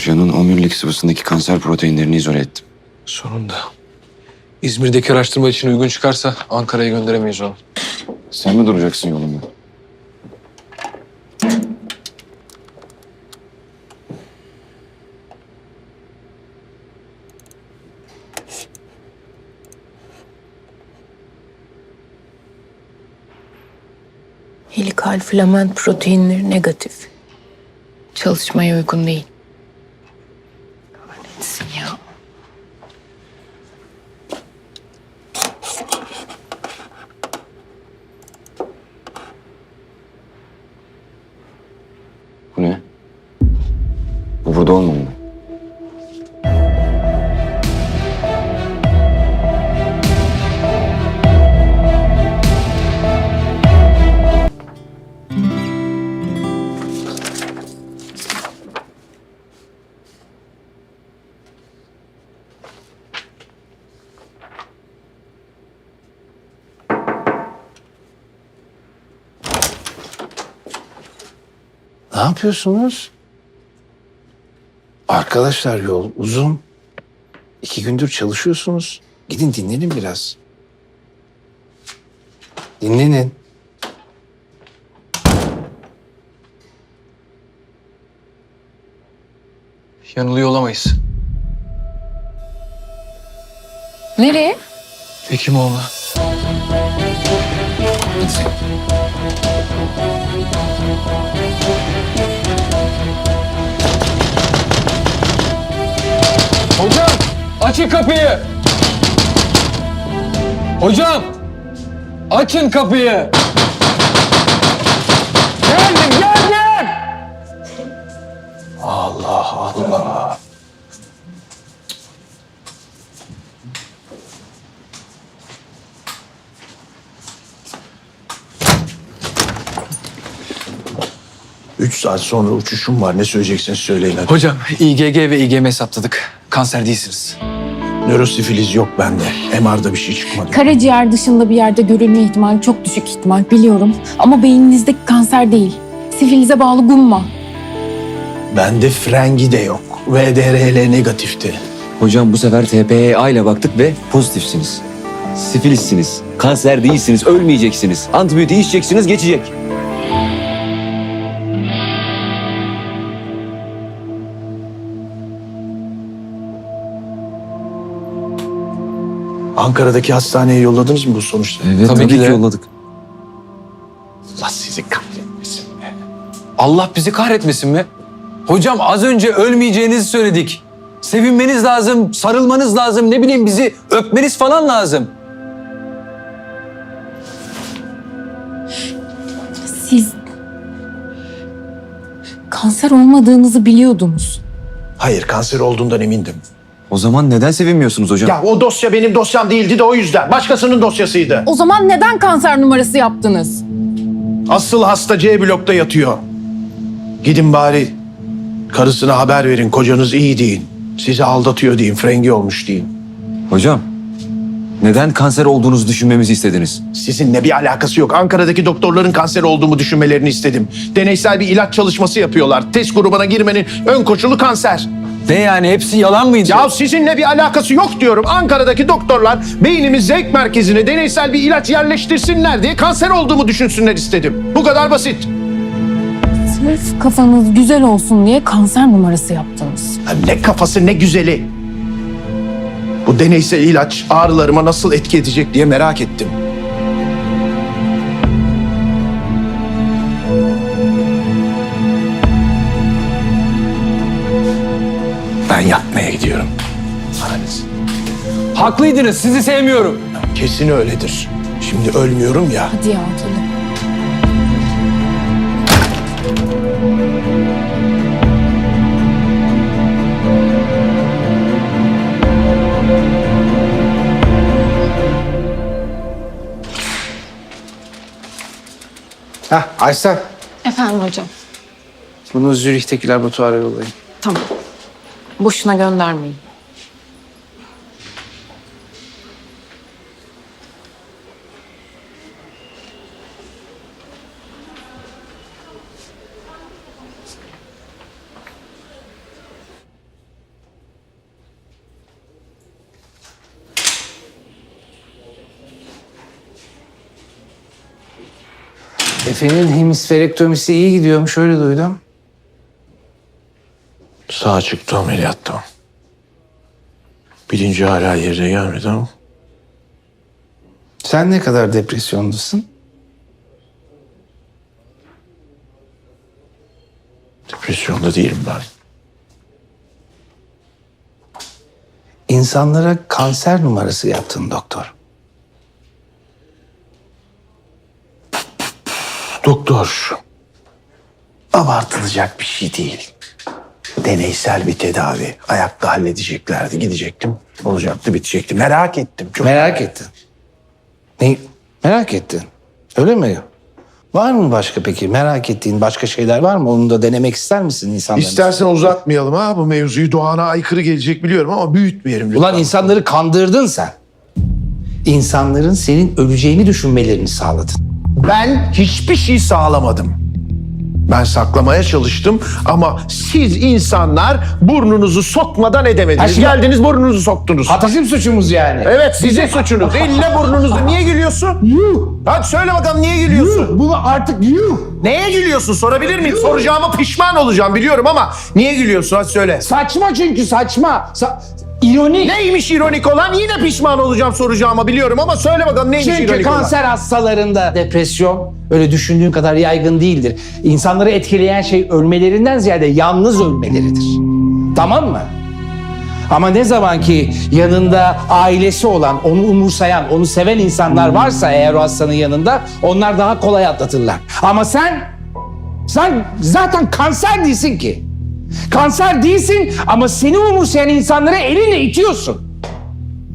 Hocanın omurilik sıvısındaki kanser proteinlerini izole ettim. Sonunda. İzmir'deki araştırma için uygun çıkarsa Ankara'ya gönderemeyiz onu. Sen mi duracaksın yolunda? Helikal filament proteinleri negatif. Çalışmaya uygun değil. Ya. Bu ne? Bu burada olmamalı. Ne yapıyorsunuz? Arkadaşlar yol uzun. İki gündür çalışıyorsunuz. Gidin dinlenin biraz. Dinlenin. Yanılıyor olamayız. Nereye? Hekimoğlu. Hocam! Açın kapıyı! Hocam! Açın kapıyı! Geldim, geldim! Allah Allah. Üç saat sonra uçuşum var. Ne söyleyeceksiniz söyleyin hadi. Hocam, İGG ve İGM hesapladık. Kanser değilsiniz. Nörosifiliz yok bende. MR'da bir şey çıkmadı. Karaciğer dışında bir yerde görülme ihtimali çok düşük ihtimal biliyorum. Ama beyninizdeki kanser değil. Sifilize bağlı gumma. Bende frengi de yok. VDRL negatifti. Hocam bu sefer TPA ile baktık ve pozitifsiniz. Sifilissiniz. Kanser değilsiniz, ölmeyeceksiniz. Antibiyotik içeceksiniz, geçecek. Ankara'daki hastaneye yolladınız mı bu sonuçları? Evet, Tabii tabii, ki ki de. yolladık. Allah sizi kahretmesin. be. Allah bizi kahretmesin mi? Hocam az önce ölmeyeceğinizi söyledik. Sevinmeniz lazım, sarılmanız lazım, ne bileyim bizi öpmeniz falan lazım. Siz kanser olmadığınızı biliyordunuz. Hayır kanser olduğundan emindim. O zaman neden sevinmiyorsunuz hocam? Ya o dosya benim dosyam değildi de o yüzden. Başkasının dosyasıydı. O zaman neden kanser numarası yaptınız? Asıl hasta C blokta yatıyor. Gidin bari karısına haber verin. Kocanız iyi deyin. Sizi aldatıyor deyin. Frengi olmuş deyin. Hocam, neden kanser olduğunuzu düşünmemizi istediniz? Sizinle bir alakası yok. Ankara'daki doktorların kanser olduğumu düşünmelerini istedim. Deneysel bir ilaç çalışması yapıyorlar. Test grubuna girmenin ön koşulu kanser. Ne yani hepsi yalan mıydı? Ya sizinle bir alakası yok diyorum. Ankara'daki doktorlar beynimiz zevk merkezine deneysel bir ilaç yerleştirsinler diye kanser olduğumu düşünsünler istedim. Bu kadar basit. Sırf kafanız güzel olsun diye kanser numarası yaptınız. Ha, Ne kafası ne güzeli. Bu deneysel ilaç ağrılarıma nasıl etki edecek diye merak ettim. Haklıydınız, sizi sevmiyorum. Kesin öyledir. Şimdi ölmüyorum ya. Hadi ya gelin. Heh, Aysel. Efendim hocam. Bunu Zürih'teki laboratuvara yollayın. Tamam. Boşuna göndermeyin. Efe'nin hemisferektomisi iyi gidiyormuş öyle duydum. Sağ çıktı ameliyattan. Bilinci hala yerine gelmedi ama. Sen ne kadar depresyondasın? Depresyonda değilim ben. İnsanlara kanser numarası yaptın doktor. Doktor. Abartılacak bir şey değil. Deneysel bir tedavi. Ayakta halledeceklerdi. Gidecektim. Olacaktı bitecekti. Merak ettim. Çok Merak ettin. Ne? Merak ettin. Öyle mi? Var mı başka peki? Merak ettiğin başka şeyler var mı? Onu da denemek ister misin insanların? İstersen uzatmayalım ha bu mevzuyu. Doğan'a aykırı gelecek biliyorum ama büyütmeyelim lütfen. Ulan insanları kandırdın sen. İnsanların senin öleceğini düşünmelerini sağladın. Ben hiçbir şey sağlamadım. Ben saklamaya çalıştım ama siz insanlar burnunuzu sokmadan edemediniz. Ha, şimdi- Geldiniz burnunuzu soktunuz. Bizim suçumuz yani. Evet sizin suçunuz. Elle burnunuzu. Niye gülüyorsun? Hadi söyle bakalım niye gülüyorsun? Bunu artık yuh. Neye gülüyorsun sorabilir miyim? Soracağıma pişman olacağım biliyorum ama niye gülüyorsun hadi söyle. Saçma çünkü saçma. Sa- İronik. Neymiş ironik olan? Yine pişman olacağım soracağıma biliyorum ama söyle bakalım neymiş Çünkü ironik kanser hastalarında depresyon öyle düşündüğün kadar yaygın değildir. İnsanları etkileyen şey ölmelerinden ziyade yalnız ölmeleridir. Tamam mı? Ama ne zaman ki yanında ailesi olan, onu umursayan, onu seven insanlar varsa eğer o hastanın yanında onlar daha kolay atlatırlar. Ama sen, sen zaten kanser değilsin ki. Kanser değilsin ama seni umursayan insanları elinle itiyorsun.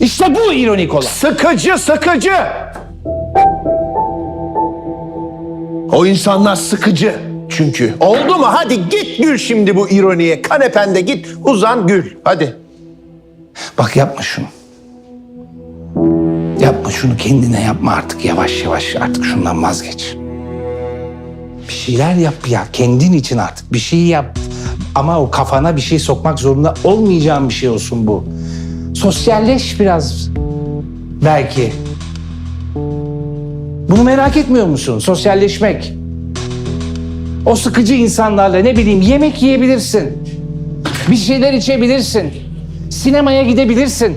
İşte bu ironik olan. Sıkıcı sıkıcı. O insanlar sıkıcı çünkü. Oldu mu? Hadi git gül şimdi bu ironiye. Kanepende git uzan gül. Hadi. Bak yapma şunu. Yapma şunu kendine yapma artık yavaş yavaş artık şundan vazgeç. Bir şeyler yap ya kendin için artık bir şey yap. Ama o kafana bir şey sokmak zorunda olmayacağın bir şey olsun bu. Sosyalleş biraz belki. Bunu merak etmiyor musun? Sosyalleşmek. O sıkıcı insanlarla ne bileyim yemek yiyebilirsin. Bir şeyler içebilirsin. Sinemaya gidebilirsin.